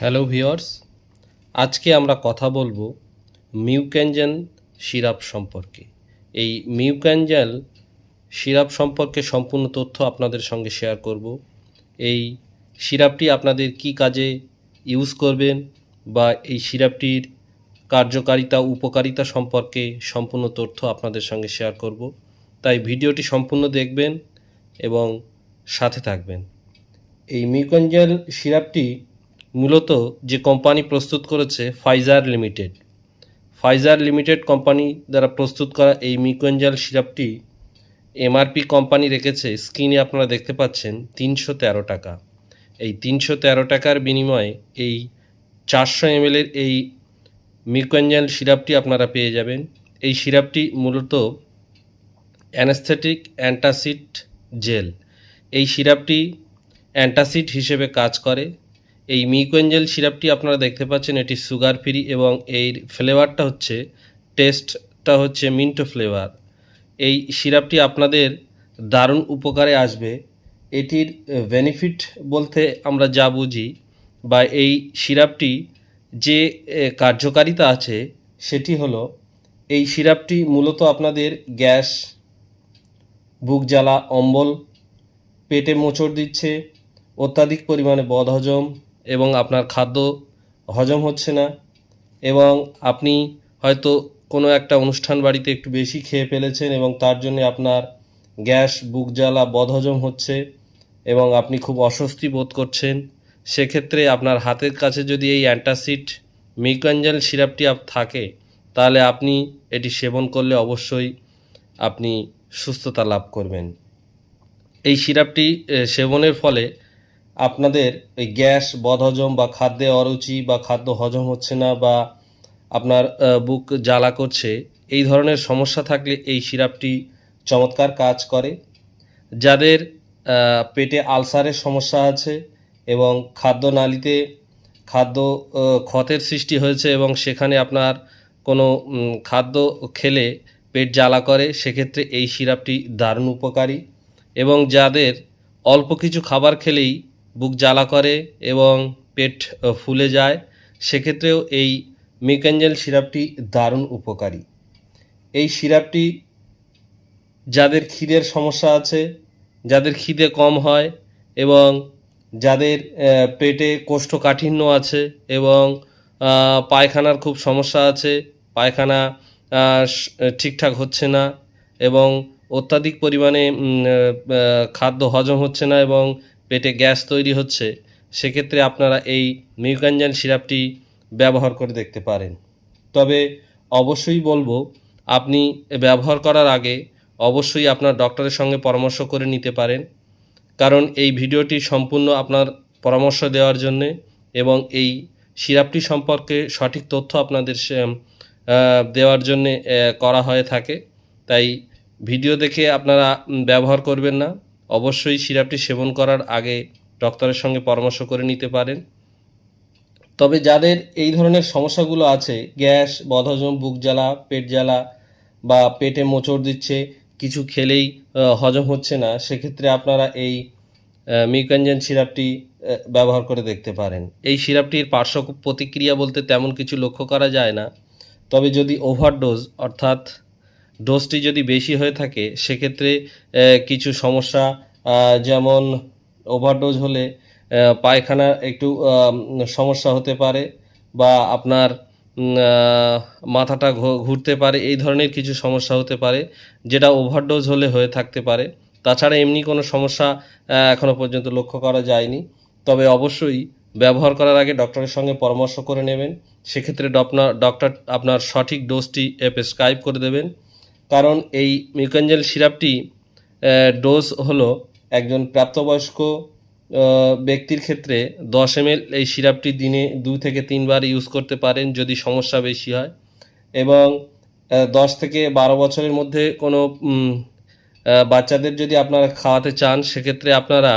Hello viewers আজকে আমরা কথা বলব মিউক্যানজেল সিরাপ সম্পর্কে। এই মিউক্যানজেল সিরাপ সম্পর্কে সম্পূর্ণ তথ্য আপনাদের সঙ্গে শেয়ার করব। এই সিরাপটি আপনাদের কি কাজে ইউজ করবেন বা এই সিরাপটির কার্যকারিতা, উপকারিতা সম্পর্কে সম্পূর্ণ তথ্য আপনাদের সঙ্গে শেয়ার করব। তাই ভিডিওটি সম্পূর্ণ দেখবেন এবং সাথে থাকবেন। এই মিউকঞ্জেল সিরাপটি মূলত যে কোম্পানি প্রস্তুত করেছে Pfizer limited. Pfizer limited company দ্বারা প্রস্তুত করা এই মিউকঞ্জেল সিরাপটি এমআরপি কোম্পানি রেখেছে, স্ক্রিনে আপনারা দেখতে পাচ্ছেন, তিনশো তেরো টাকা। এই তিনশো তেরো টাকার বিনিময়ে এই চারশো এমএলের এই মিউকঞ্জেল সিরাপটি আপনারা পেয়ে যাবেন। এই সিরাপটি মূলত অ্যানাস্থেটিক অ্যান্টাসিড জেল। এই সিরাপটি অ্যান্টাসিড হিসেবে কাজ করে। এই মিকোয়েঞ্জেল সিরাপটি আপনারা দেখতে পাচ্ছেন, এটি সুগার ফ্রি এবং এর ফ্লেভারটা হচ্ছে, টেস্টটা হচ্ছে মিন্টো ফ্লেভার। এই সিরাপটি আপনাদের দারুণ উপকারে আসবে। এটির বেনিফিট বলতে আমরা যা বুঝি বা এই সিরাপটি যে কার্যকারিতা আছে, সেটি হলো এই সিরাপটি মূলত আপনাদের গ্যাস, বুক জ্বালা, অম্বল, পেটে মোচড় দিচ্ছে, অত্যাধিক পরিমাণে বদহজম এবং আপনার খাদ্য হজম হচ্ছে না এবং আপনি হয়তো কোনো একটা অনুষ্ঠান বাড়িতে একটু বেশি খেয়ে ফেলেছেন এবং তার জন্য আপনার গ্যাস, বুক জ্বালা, বদহজম হচ্ছে এবং আপনি খুব অস্বস্তি বোধ করছেন। সেক্ষেত্রে আপনার হাতের কাছে যদি এই অ্যান্টাসিড মিকাঞ্জেল সিরাপটি থাকে, তাহলে আপনি এটি সেবন করলে অবশ্যই আপনি সুস্থতা লাভ করবেন। এই সিরাপটি সেবনের ফলে আপনাদের এই গ্যাস, বদহজম বা খাদ্যে অরুচি বা খাদ্য হজম হচ্ছে না বা আপনার বুক জ্বালা করছে, এই ধরনের সমস্যা থাকলে এই সিরাপটি চমৎকার কাজ করে। যাদের পেটে আলসারের সমস্যা আছে এবং খাদ্য নালীতে খাদ্য ক্ষতের সৃষ্টি হয়েছে এবং সেখানে আপনার কোনো খাদ্য খেলে পেট জ্বালা করে, সেক্ষেত্রে এই সিরাপটি দারুণ উপকারী। এবং যাদের অল্প কিছু খাবার খেলেই বুক জ্বালা করে এবং পেট ফুলে যায়, সেক্ষেত্রেও এই মিকেঞ্জেল সিরাপটি দারুণ উপকারী। এই সিরাপটি যাদের খিদের সমস্যা আছে, যাদের খিদে কম হয় এবং যাদের পেটে কোষ্ঠকাঠিন্য আছে এবং পায়খানার খুব সমস্যা আছে, পায়খানা ঠিকঠাক হচ্ছে না এবং অত্যাধিক পরিমাণে খাদ্য হজম হচ্ছে না এবং পেটে গ্যাস তৈরি হচ্ছে, সেক্ষেত্রে আপনারা এই মিউকাঞ্জান সিরাপটি ব্যবহার করে দেখতে পারেন। তবে অবশ্যই বলব, আপনি ব্যবহার করার আগে অবশ্যই আপনার ডক্টরের সঙ্গে পরামর্শ করে নিতে পারেন। কারণ এই ভিডিওটি সম্পূর্ণ আপনার পরামর্শ দেওয়ার জন্যে এবং এই সিরাপটি সম্পর্কে সঠিক তথ্য আপনাদের দেওয়ার জন্যে করা হয়ে থাকে। তাই ভিডিও দেখে আপনারা ব্যবহার করবেন না। অবশ্যই সিরাপটি সেবন করার আগে ডক্টরের সঙ্গে পরামর্শ করে নিতে পারেন। তবে যাদের এই ধরনের সমস্যাগুলো আছে, গ্যাস, বদহজম, বুক জ্বালা, পেট জ্বালা বা পেটে মোচড় দিচ্ছে, কিছু খেলেই হজম হচ্ছে না, সেক্ষেত্রে আপনারা এই মিউকাঞ্জেন সিরাপটি ব্যবহার করে দেখতে পারেন। এই সিরাপটির পার্শ্ব প্রতিক্রিয়া বলতে তেমন কিছু লক্ষ্য করা যায় না। তবে যদি ওভারডোজ, অর্থাৎ ডোজটি যদি বেশি হয়ে থাকে সেক্ষেত্রে কিছু সমস্যা যেমন ওভারডোজ হলে আহ, পায়খানার একটু সমস্যা হতে পারে বা আপনার মাথাটা ঘুরতে পারে এই ধরনের কিছু সমস্যা হতে পারে যেটা ওভারডোজ হলে হয়ে থাকতে পারে। তাছাড়া এমনি কোনো সমস্যা এখনও পর্যন্ত লক্ষ্য করা যায়নি। তবে অবশ্যই ব্যবহার করার আগে ডক্টরের সঙ্গে পরামর্শ করে নেবেন। সেক্ষেত্রে ডক্টর আপনার সঠিক ডোজটি প্রেসক্রাইব করে দেবেন। কারণ এই মিউকাঞ্জেল সিরাপটি ডোজ হলো একজন প্রাপ্তবয়স্ক ব্যক্তির ক্ষেত্রে দশ এম এই সিরাপটি দিনে দু থেকে তিনবার ইউজ করতে পারেন যদি সমস্যা বেশি হয়। এবং দশ থেকে বারো বছরের মধ্যে কোনো বাচ্চাদের যদি আপনারা খাওয়াতে চান, সেক্ষেত্রে আপনারা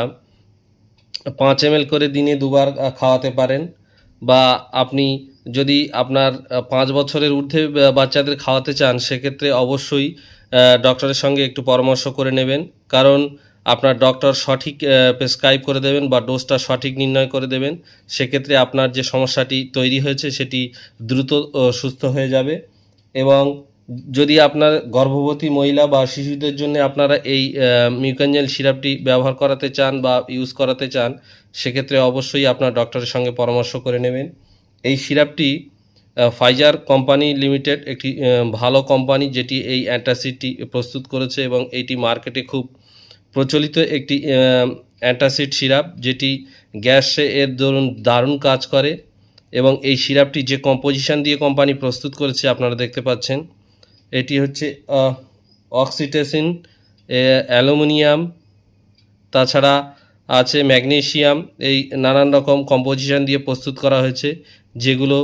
পাঁচ এম করে দিনে দুবার খাওয়াতে পারেন। বা আপনি যদি আপনার পাঁচ বছরের ঊর্ধ্বে বাচ্চাদের খাওয়াতে চান, সেক্ষেত্রে অবশ্যই ডক্টরের সঙ্গে একটু পরামর্শ করে নেবেন। কারণ আপনার ডক্টর সঠিক প্রেসক্রাইব করে দেবেন বা ডোজটা সঠিক নির্ণয় করে দেবেন, সেক্ষেত্রে আপনার যে সমস্যাটি তৈরি হয়েছে, সেটি দ্রুত সুস্থ হয়ে যাবে। এবং যদি আপনার গর্ভবতী মহিলা বা শিশুদের জন্য আপনারা এই মিউকাঞ্জেল সিরাপটি ব্যবহার করাতে চান বা ইউজ করাতে চান, সেক্ষেত্রে অবশ্যই আপনার ডক্টরের সঙ্গে পরামর্শ করে নেবেন। এই সিরাপটি ফাইজার কোম্পানি লিমিটেড একটি ভালো কোম্পানি যেটি এই অ্যান্টাসিডটি প্রস্তুত করেছে এবং এটি মার্কেটে খুব প্রচলিত একটি অ্যান্টাসিড সিরাপ যেটি গ্যাসে এর দরুন দারুণ কাজ করে এবং এই সিরাপটি যে কম্পোজিশন দিয়ে কোম্পানি প্রস্তুত করেছে আপনারা দেখতে পাচ্ছেন, এটি হচ্ছে অক্সিটেসিন অ্যালুমিনিয়াম, তাছাড়া আছে ম্যাগনেশিয়াম, এই নানান রকম কম্পোজিশন দিয়ে প্রস্তুত করা হয়েছে, যেগুলো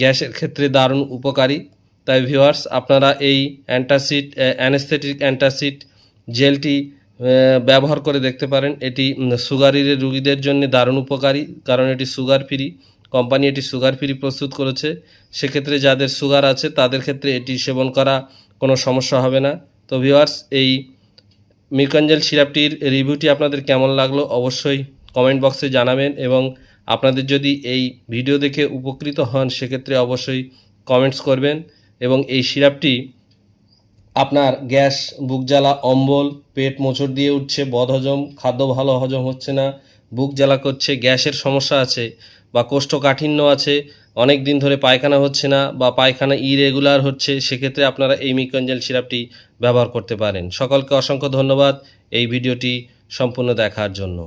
গ্যাসের ক্ষেত্রে দারুণ উপকারী। তাই ভিউয়ার্স আপনারা এই অ্যান্টাসিড অ্যানেস্থেটিক অ্যান্টাসিড জেলটি ব্যবহার করে দেখতে পারেন। এটি সুগারের রুগীদের জন্য দারুণ উপকারী, কারণ এটি সুগার ফ্রি কোম্পানি এটি সুগার ফ্রি প্রস্তুত করেছে। সেক্ষেত্রে যাদের সুগার আছে, তাদের ক্ষেত্রে এটি সেবন করা কোনো সমস্যা হবে না। তো ভিউয়ার্স এই মিউকাঞ্জেল সিরাপটির রিভিউটি আপনাদের কেমন লাগল অবশ্যই কমেন্ট বক্সে জানাবেন এবং আপনাদের যদি এই ভিডিও দেখে উপকৃত হন, সেক্ষেত্রে অবশ্যই কমেন্টস করবেন এবং এই সিরাপটি আপনার গ্যাস, বুক জ্বালা, অম্বল, পেট মোচড় দিয়ে উঠছে, বদহজম, খাদ্য ভালো হজম হচ্ছে না, বুক জ্বালা করছে, গ্যাসের সমস্যা আছে বা কোষ্ঠকাঠিন্য আছে অনেক দিন ধরে পায়খানা হচ্ছে না বা পায়খানা ইরেগুলার হচ্ছে, সেক্ষেত্রে আপনারা এই মিকঞ্জেল সিরাপটি ব্যবহার করতে পারেন। সকলকে অসংখ্য ধন্যবাদ। এই ভিডিওটি সম্পূর্ণ দেখার জন্য।